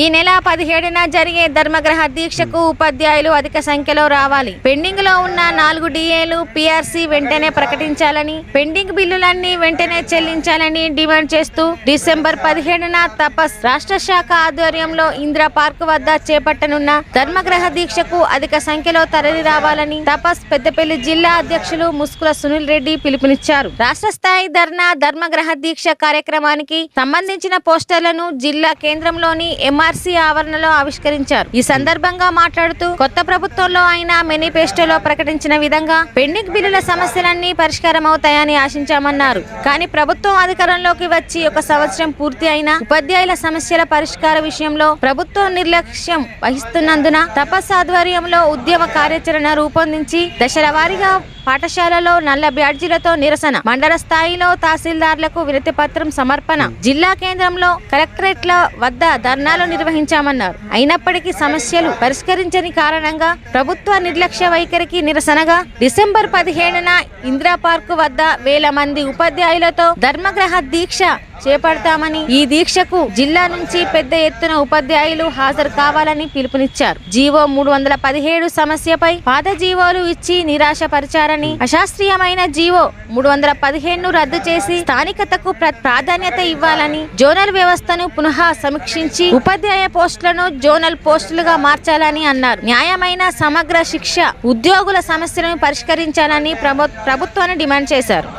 ఈ నెల పదిహేడున జరిగే ధర్మగ్రహ దీక్షకు ఉపాధ్యాయులు అధిక సంఖ్యలో రావాలి. పెండింగ్లో ఉన్న నాలుగు డిఏలు పిఆర్సీ వెంటనే ప్రకటించాలని పెండింగ్ బిల్లులన్నీ వెంటనే చెల్లించాలని డిమాండ్ చేస్తూ డిసెంబర్ పదిహేడున తపస్ రాష్ట్ర శాఖ ఆధ్వర్యంలో ఇందిరా పార్క్ వద్ద చేపట్టనున్న ధర్మగ్రహ దీక్షకు అధిక సంఖ్యలో తరలి రావాలని తపస్ పెద్దపల్లి జిల్లా అధ్యక్షులు ముస్కుల సునీల్ రెడ్డి పిలుపునిచ్చారు. రాష్ట్ర స్థాయి ధర్నా ధర్మగ్రహ దీక్ష కార్యక్రమానికి సంబంధించిన పోస్టర్లను జిల్లా కేంద్రంలోని ఎం ఎంఆర్సీ ఆవరణలో ఆవిష్కరించారు. ఈ సందర్భంగా మాట్లాడుతూ కొత్త ప్రభుత్వంలో అయిన మేనిఫెస్టోలో ప్రకటించిన విధంగా పెండింగ్ బిల్లుల సమస్యలన్నీ పరిష్కారం అవుతాయని ఆశించామన్నారు. కానీ ప్రభుత్వం అధికారంలోకి వచ్చి ఒక సంవత్సరం పూర్తి అయినా ఉపాధ్యాయుల సమస్యల పరిష్కార విషయంలో ప్రభుత్వం నిర్లక్ష్యం వహిస్తున్నందున తపస్ ఆధ్వర్యంలో ఉద్యమ కార్యాచరణ రూపొందించి దశల వారీగా పాఠశాలలో నల్ల బ్యాడ్జీలతో నిరసన. మండల స్థాయిలో తహసీల్దార్లకు వినతి పత్రం సమర్పణ. జిల్లా కేంద్రంలో కలెక్టరేట్ల వద్ద ధర్నాలు నిర్వహించామన్నారు. అయినప్పటికీ సమస్యలు పరిష్కరించని కారణంగా ప్రభుత్వ నిర్లక్ష్య వైఖరికి నిరసనగా డిసెంబర్ పదిహేడున ఇందిరా పార్క్ వద్ద వేల మంది ఉపాధ్యాయులతో ధర్మగ్రహ దీక్ష చేపడతామని ఈ దీక్షకు జిల్లా నుంచి పెద్ద ఎత్తున ఉపాధ్యాయులు హాజరు కావాలని పిలుపునిచ్చారు. జీవో మూడు వందల పదిహేడు సమస్యపై పాత జీవోలు ఇచ్చి నిరాశపరిచారని అశాస్త్రీయమైన జీవో మూడు వందల పదిహేను రద్దు చేసి స్థానికతకు ప్రాధాన్యత ఇవ్వాలని జోనల్ వ్యవస్థను పునః సమీక్షించి ఉపాధ్యాయ పోస్టులను జోనల్ పోస్టులుగా మార్చాలని అన్నారు. న్యాయమైన సమగ్ర శిక్ష ఉద్యోగుల సమస్యలను పరిష్కరించాలని ప్రభుత్వాన్ని డిమాండ్ చేశారు.